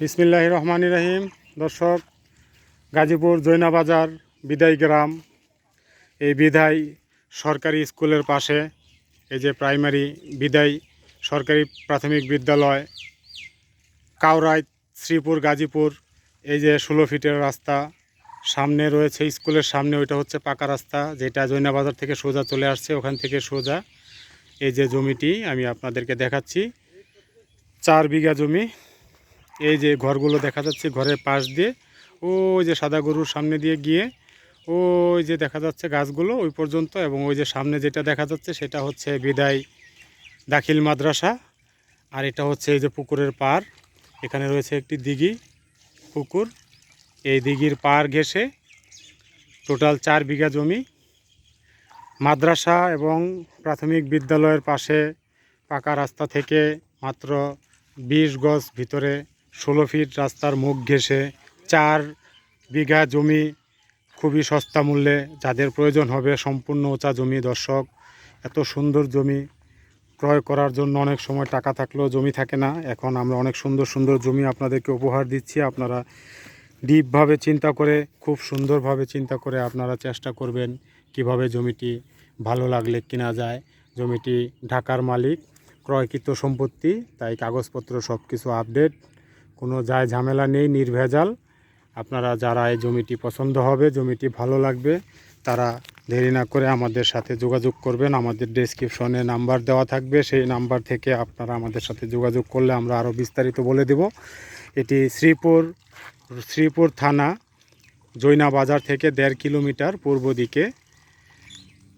বিসমিল্লাহ রহমান রহিম। দর্শক, গাজীপুর জৈনাবাজার বিদায় গ্রাম, এই বিদায় সরকারি স্কুলের পাশে, এই যে প্রাইমারি বিদায় সরকারি প্রাথমিক বিদ্যালয় কাউরাই শ্রীপুর, গাজীপুর, এই যে ষোলো ফিটের রাস্তা, সামনে রয়েছে স্কুলের সামনে, ওইটা হচ্ছে পাকা রাস্তা, যেটা জৈনাবাজার থেকে সোজা চলে আসছে, ওখান থেকে সোজা এই যে জমিটি আমি আপনাদেরকে দেখাচ্ছি। চার বিঘা জমি এই যে ঘরগুলো দেখা যাচ্ছে ঘরের পাশ দিয়ে, ওই যে সাদা গরুর সামনে দিয়ে গিয়ে, ওই যে দেখা যাচ্ছে গাছগুলো ওই পর্যন্ত এবং ওই যে সামনে যেটা দেখা যাচ্ছে সেটা হচ্ছে বিদায় দাখিল মাদ্রাসা আর এটা হচ্ছে এই যে পুকুরের পার। এখানে রয়েছে একটি দিঘি, পুকুর। এই দিঘির পার ঘেঁষে টোটাল চার বিঘা জমি। মাদ্রাসা এবং প্রাথমিক বিদ্যালয়ের পাশে পাকা রাস্তা থেকে মাত্র বিশ গজ ভিতরে ষোলো ফিট রাস্তার মুখ ঘেঁষে চার বিঘা জমি খুবই সস্তা মূল্যে, যাদের প্রয়োজন হবে সম্পূর্ণ ওচা জমি দর্শক, এত সুন্দর জমি ক্রয় করার জন্য অনেক সময় টাকা থাকলেও জমি থাকে না। এখন আমরা অনেক সুন্দর সুন্দর জমি আপনাদেরকে উপহার দিচ্ছি। আপনারা ডিপভাবে চিন্তা করে, খুব সুন্দরভাবে চিন্তা করে আপনারা চেষ্টা করবেন কীভাবে জমিটি ভালো লাগলে কিনা যায়। জমিটি ঢাকার মালিক, ক্রয়কৃত সম্পত্তি, তাই কাগজপত্র সব কিছু আপডেট কোনো যায় ঝামেলা নেই, নির্ভেজাল। আপনারা যারা এই জমিটি পছন্দ হবে, জমিটি ভালো লাগবে, তারা দেরি না করে আমাদের সাথে যোগাযোগ করবেন। আমাদের ডেসক্রিপশনে নাম্বার দেওয়া থাকবে, সেই নাম্বার থেকে আপনারা আমাদের সাথে যোগাযোগ করলে আমরা আরও বিস্তারিত বলে দেব। এটি শ্রীপুর শ্রীপুর থানা, জৈনা বাজার থেকে দেড় কিলোমিটার পূর্ব দিকে।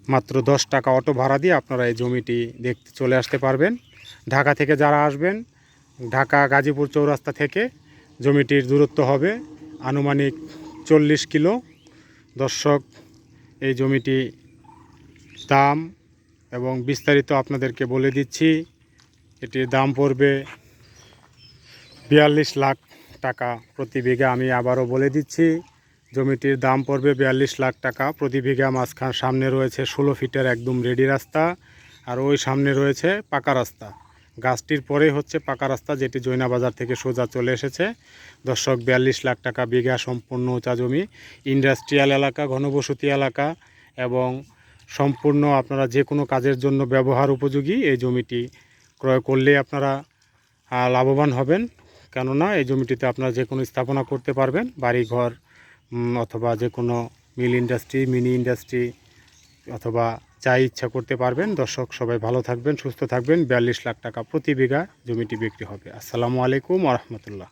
মাত্র দশ টাকা অটো ভাড়া দিয়ে আপনারা এই জমিটি দেখতে চলে আসতে পারবেন। ঢাকা থেকে যারা আসবেন ঢাকা গাজীপুর চৌরাস্তা থেকে জমিটির দূরত্ব হবে আনুমানিক চল্লিশ কিলো। দর্শক, এই জমিটি দাম এবং বিস্তারিত আপনাদেরকে বলে দিচ্ছি, এটির দাম পড়বে বিয়াল্লিশ লাখ টাকা প্রতি বিঘা। আমি আবারও বলে দিচ্ছি, জমিটির দাম পড়বে বিয়াল্লিশ লাখ টাকা প্রতি বিঘা। মাঝখান সামনে রয়েছে ষোলো ফিটের একদম রেডি রাস্তা, আর ওই সামনে রয়েছে পাকা রাস্তা। গাছটির পরে হচ্ছে পাকা রাস্তা যেটি জৈনা বাজার থেকে সোজা চলে এসেছে। দর্শক, বিয়াল্লিশ লাখ টাকা বিঘা সম্পূর্ণ উঁচা জমি, ইন্ডাস্ট্রিয়াল এলাকা, ঘনবসতি এলাকা এবং সম্পূর্ণ আপনারা যে কোনো কাজের জন্য ব্যবহার উপযোগী এই জমিটি ক্রয় করলেই আপনারা লাভবান হবেন। কেননা এই জমিটিতে আপনারা যে কোনো স্থাপনা করতে পারবেন বাড়ি ঘর অথবা যে কোনো মিল ইন্ডাস্ট্রি, মিনি ইন্ডাস্ট্রি অথবা যা ইচ্ছা করতে পারবেন। দর্শক, সবাই ভালো থাকবেন, সুস্থ থাকবেন। বিয়াল্লিশ লাখ টাকা প্রতি বিঘা জমিটি বিক্রি হবে। আসসালামু আলাইকুম রহমতুল্লাহ।